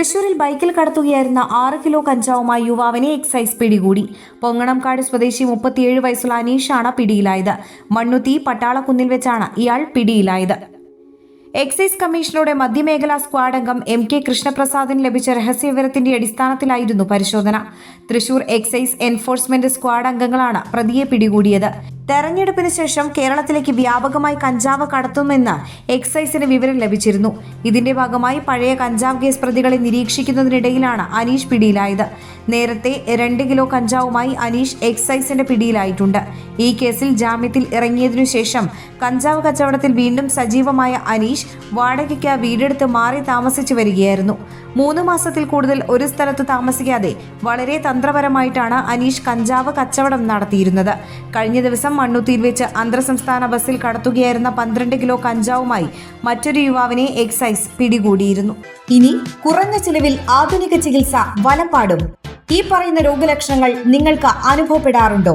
തൃശൂരിൽ ബൈക്കിൽ കടത്തുകയായിരുന്ന ആറ് കിലോ കഞ്ചാവുമായി യുവാവിനെ എക്സൈസ് പിടികൂടി. പൊങ്ങണംകാട് സ്വദേശി മുപ്പത്തിയേഴ് വയസ്സുള്ള അനീഷാണ് പിടിയിലായത്. മണ്ണുത്തി പട്ടാളക്കുന്നിൽ വെച്ചാണ് ഇയാൾ പിടിയിലായത്. എക്സൈസ് കമ്മീഷനോടെ മധ്യമേഖലാ സ്ക്വാഡ് അംഗം എം കെ കൃഷ്ണപ്രസാദിന് ലഭിച്ച രഹസ്യവിവരത്തിന്റെ അടിസ്ഥാനത്തിലായിരുന്നു പരിശോധന. തൃശൂർ എക്സൈസ് എൻഫോഴ്സ്മെന്റ് സ്ക്വാഡ് അംഗങ്ങളാണ് പ്രതിയെ പിടികൂടിയത്. തെരഞ്ഞെടുപ്പിന് ശേഷം കേരളത്തിലേക്ക് വ്യാപകമായി കഞ്ചാവ് കടത്തുമെന്ന് എക്സൈസിന് വിവരം ലഭിച്ചിരുന്നു. ഇതിന്റെ ഭാഗമായി പഴയ കഞ്ചാവ് കേസ് പ്രതികളെ നിരീക്ഷിക്കുന്നതിനിടയിലാണ് അനീഷ് പിടിയിലായത്. നേരത്തെ രണ്ട് കിലോ കഞ്ചാവുമായി അനീഷ് എക്സൈസിന്റെ പിടിയിലായിട്ടുണ്ട്. ഈ കേസിൽ ജാമ്യത്തിൽ ഇറങ്ങിയതിനു ശേഷം കഞ്ചാവ് കച്ചവടത്തിൽ വീണ്ടും സജീവമായ അനീഷ് വാടകയ്ക്ക് വീടെടുത്ത് മാറി താമസിച്ചു വരികയായിരുന്നു. മൂന്ന് മാസത്തിൽ കൂടുതൽ ഒരു സ്ഥലത്ത് താമസിക്കാതെ വളരെ തന്ത്രപരമായിട്ടാണ് അനീഷ് കഞ്ചാവ് കച്ചവടം നടത്തിയിരുന്നത്. കഴിഞ്ഞ ദിവസം മണ്ണുത്തിയിൽ വെച്ച് അന്തർ സംസ്ഥാന ബസ്സിൽ കടത്തുകയായിരുന്ന പന്ത്രണ്ട് കിലോ കഞ്ചാവുമായി മറ്റൊരു യുവാവിനെ എക്സൈസ് പിടികൂടിയിരുന്നു. ഇനി കുറഞ്ഞ ചിലവിൽ ആധുനിക ചികിത്സ വലപ്പാടും. ഈ പറയുന്ന രോഗലക്ഷണങ്ങൾ നിങ്ങൾക്ക് അനുഭവപ്പെടാറുണ്ടോ?